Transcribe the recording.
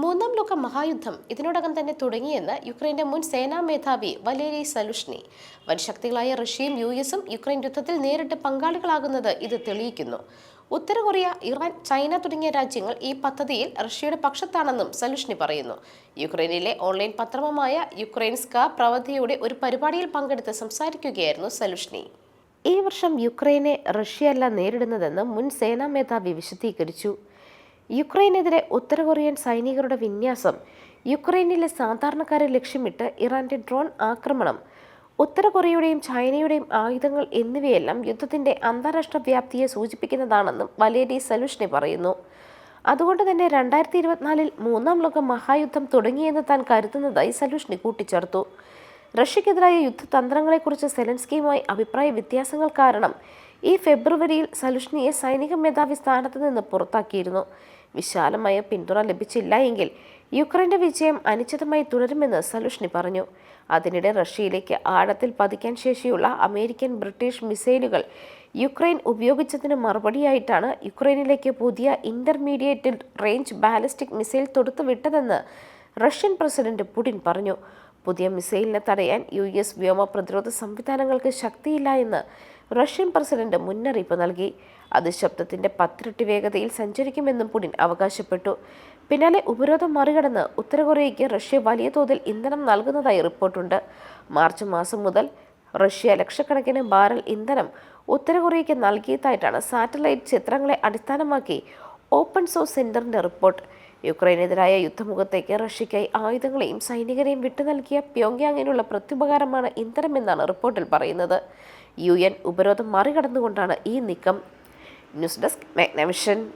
മൂന്നാം ലോക മഹായുദ്ധം ഇതിനോടകം തന്നെ തുടങ്ങിയെന്ന് യുക്രൈന്റെ മുൻ സേനാ മേധാവി വലേരി സലുഷ്നി. വൻ ശക്തികളായ റഷ്യയും യു എസും യുക്രൈൻ യുദ്ധത്തിൽ നേരിട്ട് പങ്കാളികളാകുന്നത് ഇത് തെളിയിക്കുന്നു. ഉത്തര കൊറിയ ഇറാൻ ചൈന തുടങ്ങിയ രാജ്യങ്ങൾ ഈ പദ്ധതിയിൽ റഷ്യയുടെ പക്ഷത്താണെന്നും സലുഷ്നി പറയുന്നു. യുക്രൈനിലെ ഓൺലൈൻ പത്രമായ യുക്രൈൻസ്ക പ്രവൃത്തിയുടെ ഒരു പരിപാടിയിൽ പങ്കെടുത്ത് സംസാരിക്കുകയായിരുന്നു സലുഷ്നി. ഈ വർഷം യുക്രൈനെ റഷ്യയല്ല നേരിടുന്നതെന്ന് മുൻ സേനാ മേധാവി വിശദീകരിച്ചു. യുക്രൈനെതിരെ ഉത്തര കൊറിയൻ സൈനികരുടെ വിന്യാസം. യുക്രൈനിലെ സാധാരണക്കാരെ ലക്ഷ്യമിട്ട് ഇറാന്റെ ഡ്രോൺ ആക്രമണം. ഉത്തര കൊറിയയുടെയും ചൈനയുടെയും ആയുധങ്ങൾ എന്നിവയെല്ലാം യുദ്ധത്തിന്റെ അന്താരാഷ്ട്ര വ്യാപ്തിയെ സൂചിപ്പിക്കുന്നതാണെന്നും വലേരി സലുഷ്നി പറയുന്നു. അതുകൊണ്ട് തന്നെ രണ്ടായിരത്തി ഇരുപത്തിനാലിൽ മൂന്നാം ലോക മഹായുദ്ധം തുടങ്ങിയെന്ന് താൻ കരുതുന്നതായി സലുഷ്നി കൂട്ടിച്ചേർത്തു. റഷ്യക്കെതിരായ യുദ്ധതന്ത്രങ്ങളെക്കുറിച്ച് സെലൻസ്കിയുമായി അഭിപ്രായ വ്യത്യാസങ്ങൾ കാരണം ഈ ഫെബ്രുവരിയിൽ സലുഷ്നിയെ സൈനിക മേധാവി സ്ഥാനത്ത് നിന്ന് പുറത്താക്കിയിരുന്നു. വിശാലമായ പിന്തുണ ലഭിച്ചില്ല എങ്കിൽ യുക്രൈന്റെ വിജയം അനിശ്ചിതമായി തുടരുമെന്ന് സലുഷ്നി പറഞ്ഞു. അതിനിടെ റഷ്യയിലേക്ക് ആഴത്തിൽ പതിക്കാൻ ശേഷിയുള്ള അമേരിക്കൻ ബ്രിട്ടീഷ് മിസൈലുകൾ യുക്രൈൻ ഉപയോഗിച്ചതിന് മറുപടിയായിട്ടാണ് യുക്രൈനിലേക്ക് പുതിയ ഇന്റർമീഡിയറ്റ് റേഞ്ച് ബാലിസ്റ്റിക് മിസൈൽ തൊടുത്തുവിട്ടതെന്ന് റഷ്യൻ പ്രസിഡന്റ് പുടിൻ പറഞ്ഞു. പുതിയ മിസൈലിനെ തടയാൻ യു എസ് വ്യോമ പ്രതിരോധ സംവിധാനങ്ങൾക്ക് ശക്തിയില്ല എന്ന് റഷ്യൻ പ്രസിഡന്റ് മുന്നറിയിപ്പ് നൽകി. അത് ശബ്ദത്തിന്റെ പത്തിരട്ടി വേഗതയിൽ സഞ്ചരിക്കുമെന്നും പുടിൻ അവകാശപ്പെട്ടു. പിന്നാലെ ഉപരോധം മറികടന്ന് ഉത്തരകൊറിയയ്ക്ക് റഷ്യ വലിയ തോതിൽ ഇന്ധനം നൽകുന്നതായി റിപ്പോർട്ടുണ്ട്. മാർച്ച് മാസം മുതൽ റഷ്യ ലക്ഷക്കണക്കിന് ബാരൽ ഇന്ധനം ഉത്തരകൊറിയയ്ക്ക് നൽകിയതായിട്ടാണ് സാറ്റലൈറ്റ് ചിത്രങ്ങളെ അടിസ്ഥാനമാക്കി ഓപ്പൺ സോഴ്സ് സെന്ററിന്റെ റിപ്പോർട്ട്. യുക്രൈനെതിരായ യുദ്ധമുഖത്തേക്ക് റഷ്യയ്ക്കായി ആയുധങ്ങളെയും സൈനികരെയും വിട്ടു നൽകിയ പ്യോങ്യാങ്ങിനുള്ള പ്രത്യുപകാരമാണ് ഇന്ധനമെന്നാണ് റിപ്പോർട്ടിൽ പറയുന്നത്. യു എൻ ഉപരോധം മറികടന്നുകൊണ്ടാണ് ഈ നീക്കം. News desk Magnavision.